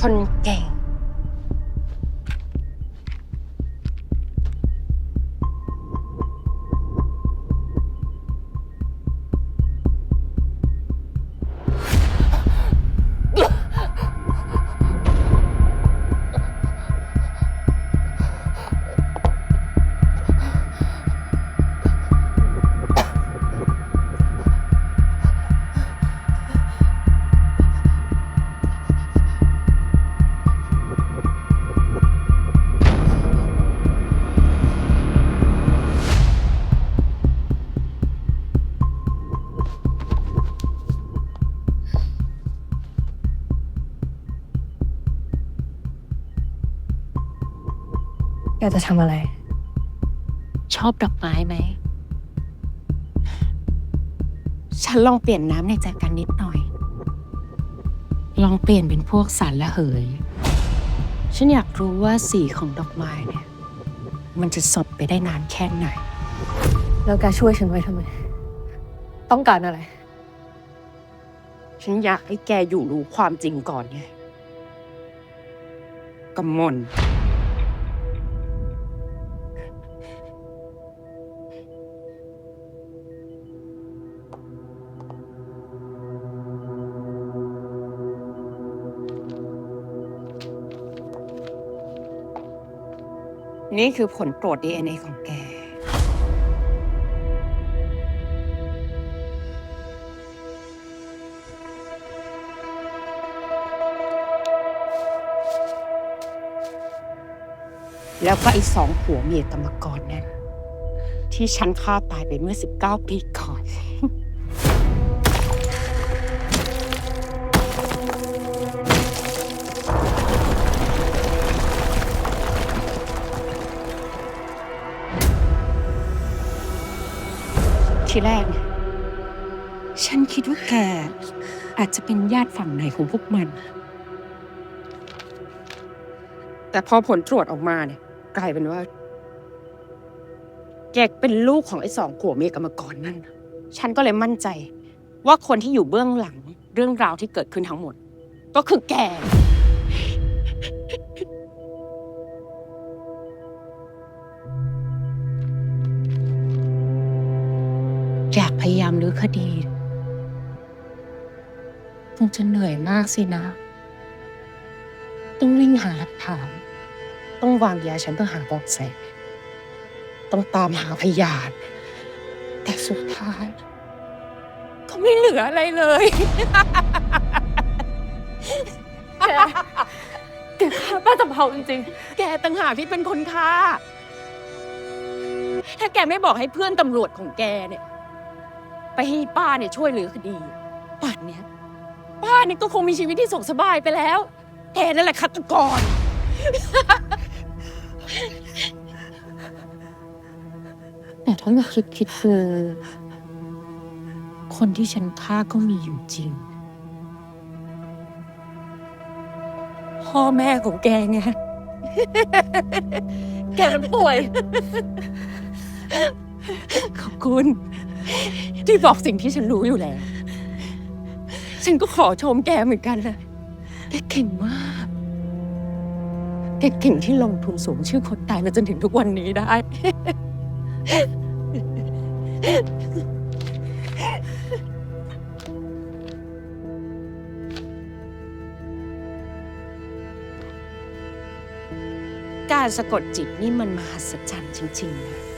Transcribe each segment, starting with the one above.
คนเก่ง แกจะทำอะไร ชอบดอกไม้ไหม ฉันลองเปลี่ยนน้ำในใจกันนิดหน่อย ลองเปลี่ยนเป็นพวกสารละเหย ฉันอยากรู้ว่าสีของดอกไม้เนี่ย มันจะสดไปได้นานแค่ไหน แล้วแกช่วยฉันไว้ทำไม ต้องการอะไร ฉันอยากให้แกอยู่รู้ความจริงก่อนไงกำมล นี่คือผลตรวจ DNA ของแก แล้วก็ไอ้สองผัวเมียกรรมกรนั่นที่ฉันฆ่าตายไปเมื่อ 19 ปีก่อน ทีแรก ฉันคิดว่าแกอาจจะเป็นญาติฝั่งไหนของพวกมัน แต่พอผลตรวจออกมาเนี่ย กลายเป็นว่า แกเป็นลูกของไอ้สองผัวเมียกรรมกรนั่น ฉันก็เลยมั่นใจ ว่าคนที่อยู่เบื้องหลังเรื่องราวที่เกิดขึ้นทั้งหมด ก็คือแก อยากพยายามรื้อคดีคงจะเหนื่อยมากสินะ ต้องวิ่งหาหลักฐาน ต้องวางยาฉันเพื่อหาเบาะแสต้องตามหาพยาน แต่สุดท้ายก็ไม่เหลืออะไรเลยแกฆ่าป้าตะเภาจริงแกต่างหากที่เป็นคนฆ่า ถ้าแกไม่บอกให้เพื่อนตำรวจของแกเนี่ย ไปให้ป้าเนี่ยช่วยเหลือคดี ป่านเนี้ยป้าเนี่ยก็คงมีชีวิตที่สุขสบายไปแล้วแกนั่นแหละฆาตกร แต่ถ้าเราคิดคิดคือคนที่ฉันฆ่าก็มีอยู่จริง พ่อแม่ของแกไง แกมันป่วย ขอบคุณ ที่บอกสิ่งที่ฉันรู้อยู่แล้ว ฉันก็ขอชมแกเหมือนกันนะแกเก่งมากแกเก่งที่ลงทุนสูงชื่อคนตายมาจนถึงทุกวันนี้ได้ การสะกดจิตนี่มันมหัศจรรย์จริงๆนะ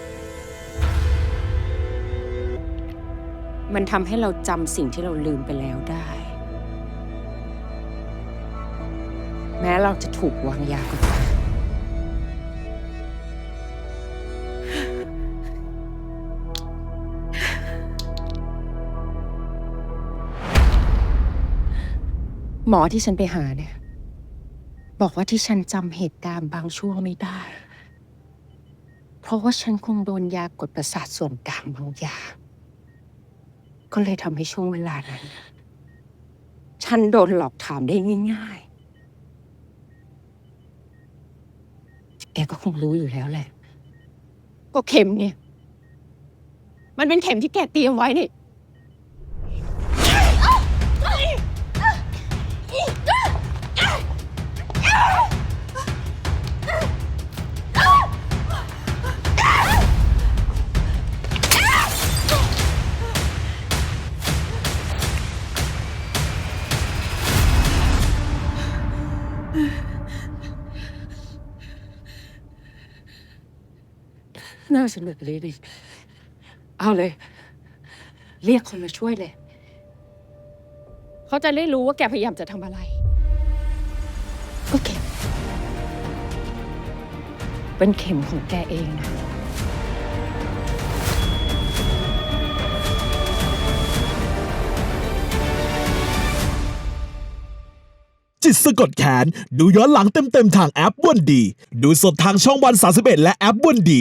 มันทำให้เราจำสิ่งที่เราลืมไปแล้วได้ แม้เราจะถูกวางยาก็ตามหมอที่ฉันไปหาเนี่ย บอกว่าที่ฉันจำเหตุการณ์บางช่วงไม่ได้ เพราะว่าฉันคงโดนยากดประสาทส่วนกลางบางอย่าง ก็เลยทำให้ช่วงเวลานั้น ฉันโดนหลอกถามได้ง่ายๆแกก็คงรู้อยู่แล้วแหละ ก็เข็มเนี่ย มันเป็นเข็มที่แกเตรียมไว้นี่ น้าฉันแบบนี้ดิ เอาเลย เรียกคนมาช่วยเลย เขาจะได้รู้ว่าแกพยายามจะทำอะไร ก็เข็มเป็นเข็มของแกเองนะ จิตสะกดแขน ดูย้อนหลังเต็มๆทางแอปวันดี ดูสดทางช่องวัน 31 และแอปวันดี